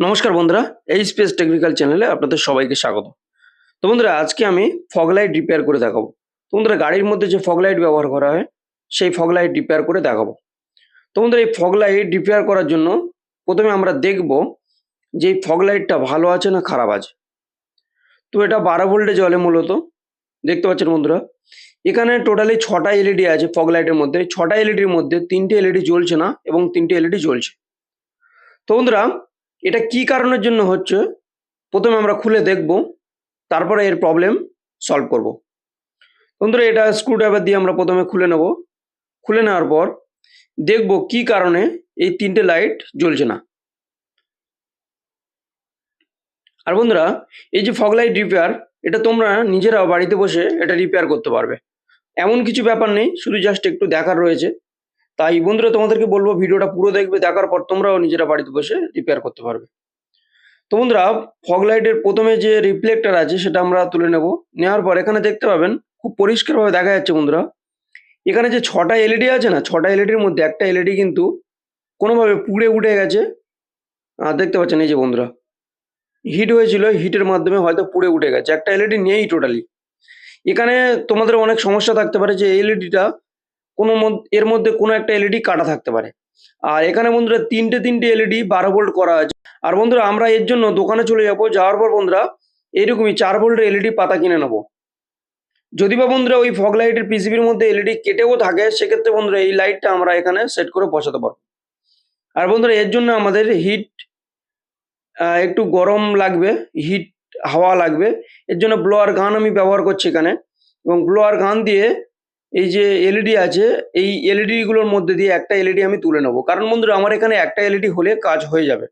নমস্কার বন্ধুরা এই স্পেস টেকনিক্যাল চ্যানেলে আপনাদের সবাইকে স্বাগত। তো বন্ধুরা, আজকে আমি ফগ লাইট রিপেয়ার করে দেখাবো। তো বন্ধুরা, গাড়ির মধ্যে যে ফগ লাইট ব্যবহার করা হয়, সেই ফগ লাইট রিপেয়ার করে দেখাবো। তো বন্ধুরা, এই ফগ লাইট রিপেয়ার করার জন্য প্রথমে আমরা দেখব যে এই ফগ লাইটটা ভালো আছে না খারাপ আছে। তো এটা বারো ভোল্টে জ্বলে মূলত, দেখতে পাচ্ছেন বন্ধুরা। এখানে টোটালি ছটা এলইডি আছে ফগ লাইটের মধ্যে। ছটা এলইডির মধ্যে তিনটে এলইডি জ্বলছে না, এবং তিনটে এলইডি জ্বলছে। তো বন্ধুরা এটা কি কারণের জন্য হচ্ছে? প্রথমে আমরা খুলে দেখব, তারপরে এর প্রবলেম সলভ করব। বন্ধুরা, এটা স্ক্রুড্রাইভার দিয়ে আমরা প্রথমে খুলে নেব। খুলে নেওয়ার পর দেখব কি কারণে এই তিনটে লাইট জ্বলছে না। আর বন্ধুরা, এই যে ফগ লাইট রিপেয়ার এটা তোমরা নিজেরাও বাড়িতে বসে এটা রিপেয়ার করতে পারবে। এমন কিছু ব্যাপার নেই, শুধু জাস্ট একটু দেখার রয়েছে। তাই বন্ধুরা তোমাদেরকে বলব, ভিডিওটা পুরো দেখবে, দেখার পর তোমরাও নিজেরা বাড়িতে বসে রিপেয়ার করতে পারবে। তো বন্ধুরা ফগ লাইটের প্রথমে যে রিফ্লেক্টর আছে, সেটা আমরা তুলে নেব। নেওয়ার পর এখানে দেখতে পাবেন, খুব পরিষ্কারভাবে দেখা যাচ্ছে বন্ধুরা। এখানে যে ছটা এলইডি আছে না, ছটা এলইডির মধ্যে একটা এলইডি কিন্তু কোনোভাবে পুড়ে উঠে গেছে। আর দেখতে পাচ্ছেন এই যে বন্ধুরা হিট হয়েছিল হিটের মাধ্যমে হয়তো পুড়ে উঠে গেছে। একটা এলইডি নেই টোটালি এখানে তোমাদের অনেক সমস্যা থাকতে পারে যে এলইডিটা কোনো এর মধ্যে কোনো একটা এলইডি কাটা থাকতে পারে। আর এখানে বন্ধুরা তিনটে তিনটে এলইডি বারো ভোল্ট করা আছে। আর বন্ধুরা আমরা এর জন্য দোকানে চলে যাব। যাওয়ার পর বন্ধুরা এরকমই চার ভোল্টের এলইডি পাতা কিনে নেব। যদি বা বন্ধুরা ওই ফগ লাইটের পিসিবির মধ্যে এলইডি কেটেও থাকে, সেক্ষেত্রে বন্ধুরা এই লাইটটা আমরা এখানে সেট করে বসাতে পারব। আর বন্ধুরা এর জন্য আমাদের হিট একটু গরম লাগবে হিট হাওয়া লাগবে। এর জন্য ব্লোয়ার গান আমি ব্যবহার করছি এখানে। এবং ব্লোয়ার গান দিয়ে এই যে এলইডি আছে, এই এলইডি গুলোর মধ্যে দিয়ে একটা এলইডি আমি তুলে নেব। কারণ বন্ধুরা, আমার এখানে একটা এলইডি হলে কাজ হয়ে যাবে।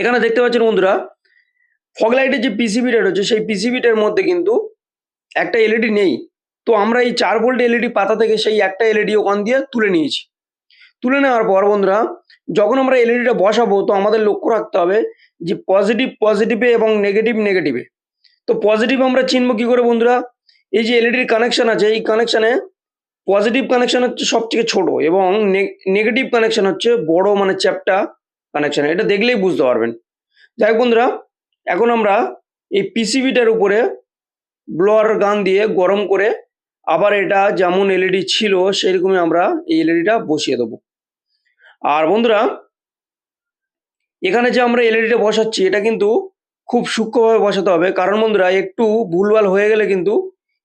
এখানে দেখতে পাচ্ছেন বন্ধুরা, ফগ লাইটের যে পিসিবিটা রয়েছে, সেই পিসিবিটার মধ্যে কিন্তু একটা এলইডি নেই। তো আমরা এই চার ভোল্ট এলইডি পাতা থেকে সেই একটা এলইডি ওখান দিয়ে তুলে নিয়েছি। তুলে নেওয়ার পর বন্ধুরা, যখন আমরা এলইডিটা বসাবো, তো আমাদের লক্ষ্য রাখতে হবে যে পজিটিভ পজিটিভে এবং নেগেটিভ নেগেটিভে তো পজিটিভ আমরা চিনবো কি করে বন্ধুরা? এই যে এলইডির কানেকশন আছে, এই কানেকশনে পজিটিভ কানেকশন হচ্ছে সব থেকে ছোট এবং নেগেটিভ কানেকশন হচ্ছে বড় মানে চ্যাপটা কানেকশন এটা দেখলেই বুঝতে পারবেন। যাই হোক বন্ধুরা, এখন আমরা এই পিসিবিটার উপরে ব্লোয়ার গান দিয়ে গরম করে আবার এটা যেমন এলইডি ছিল সেরকমই আমরা এই এলইডিটা বসিয়ে দেবো। আর বন্ধুরা, এখানে যে আমরা এলইডিটা বসাচ্ছি, এটা কিন্তু খুব সূক্ষ্মভাবে বসাতে হবে। কারণ বন্ধুরা, একটু ভুলভাল হয়ে গেলে কিন্তু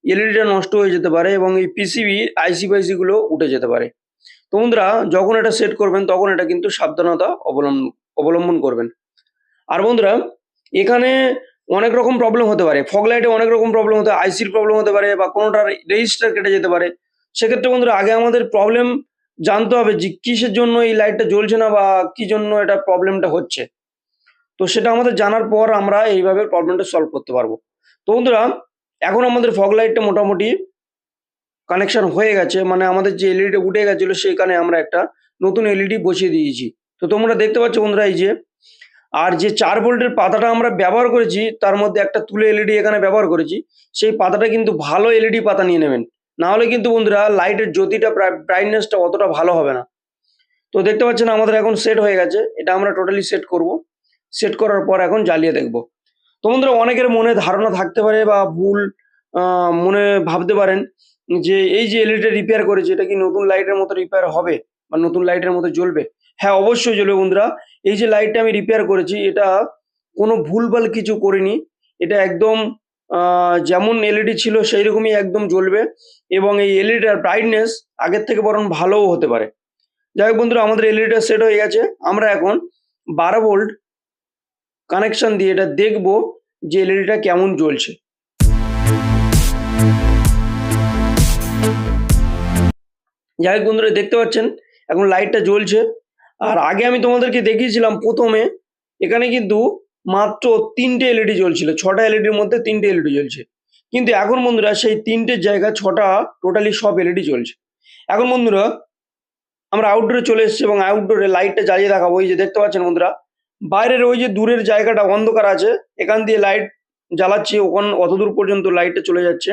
এলইডিটা নষ্ট হয়ে যেতে পারে এবং এই পিসিবি আইসি ফাইসি গুলো উঠে যেতে পারে। তো বন্ধুরা, যখন এটা সেট করবেন, তখন এটা কিন্তু সাবধানতা অবলম্বন অবলম্বন করবেন। আর বন্ধুরা, এখানে অনেক রকম প্রবলেম হতে পারে। ফগ লাইটে অনেক রকম প্রবলেম হতে আইসির প্রবলেম হতে পারে বা কোনোটার রেজিস্টার কেটে যেতে পারে। সেক্ষেত্রে বন্ধুরা, আগে আমাদের প্রবলেম জানতে হবে যে কিসের জন্য এই লাইটটা জ্বলছে না বা কি জন্য এটা প্রবলেমটা হচ্ছে। তো সেটা আমাদের জানার পর আমরা এইভাবে প্রবলেমটা সলভ করতে পারব। তো বন্ধুরা এখন আমাদের ফগ লাইটটা মোটামুটি কানেকশন হয়ে গেছে মানে আমাদের যে এলইডিটা উঠে গেছিল সেখানে আমরা একটা নতুন এলইডি বসিয়ে দিয়েছি। তো তোমরা দেখতে পাচ্ছ বন্ধুরা এই যে, আর যে চার ভোল্টের পাতাটা আমরা ব্যবহার করেছি, তার মধ্যে একটা তুলে এলইডি এখানে ব্যবহার করেছি, সেই পাতাটা কিন্তু ভালো এলইডি পাতা নিয়ে নেবেন। না হলে কিন্তু বন্ধুরা লাইটের জ্যোতিটা ব্রাইটনেসটা অতটা ভালো হবে না। তো দেখতে পাচ্ছেন আমাদের এখন সেট হয়ে গেছে, এটা আমরা টোটালি সেট করব। সেট করার পর এখন জ্বালিয়ে দেখব। তো বন্ধুরা অনেকের মনে ধারণা থাকতে পারে বা ভুল মনে ভাবতে পারেন যে এই যে এলইডিটা রিপেয়ার করেছে, এটা কি নতুন লাইটের মতো রিপেয়ার হবে বা নতুন লাইটের মতো জ্বলবে? হ্যাঁ অবশ্যই জ্বলবে বন্ধুরা। এই যে লাইটটা আমি রিপেয়ার করেছি, এটা কোনো ভুলভাল কিছু করিনি। এটা একদম যেমন এলইডি ছিল সেই রকমই একদম জ্বলবে এবং এই এলইডিটার ব্রাইটনেস আগের থেকে বরং ভালোও হতে পারে। যাই হোক বন্ধুরা, আমাদের এলইডিটা সেট হয়ে গেছে। আমরা এখন বারো ভোল্ট কানেকশন দিয়ে এটা দেখব যে এলইডিটা কেমন জ্বলছে। যাই হোক বন্ধুরা, দেখতে পাচ্ছেন, এখন লাইটটা জ্বলছে। আর আগে আমি তোমাদেরকে দেখিয়েছিলাম প্রথমে, এখানে কিন্তু মাত্র তিনটে এলইডি জ্বলছিল, ছটা এলইডির মধ্যে তিনটে এলইডি জ্বলছে। কিন্তু এখন বন্ধুরা, সেই তিনটের জায়গা, ছটা টোটালি সব এলইডি জ্বলছে। এখন বন্ধুরা, আমরা আউটডোরে চলে এসেছি এবং আউটডোরে লাইটটা জ্বালিয়ে দেখাবো। এই যে দেখতে পাচ্ছেন বন্ধুরা বাইরের ওই যে দূরের জায়গাটা অন্ধকার আছে, এখান দিয়ে লাইট জ্বালাচ্ছি, ওখান অত দূর পর্যন্ত লাইটটা চলে যাচ্ছে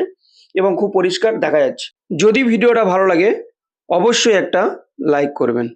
এবং খুব পরিষ্কার দেখা যাচ্ছে। যদি ভিডিওটা ভালো লাগে, অবশ্যই একটা লাইক করবেন।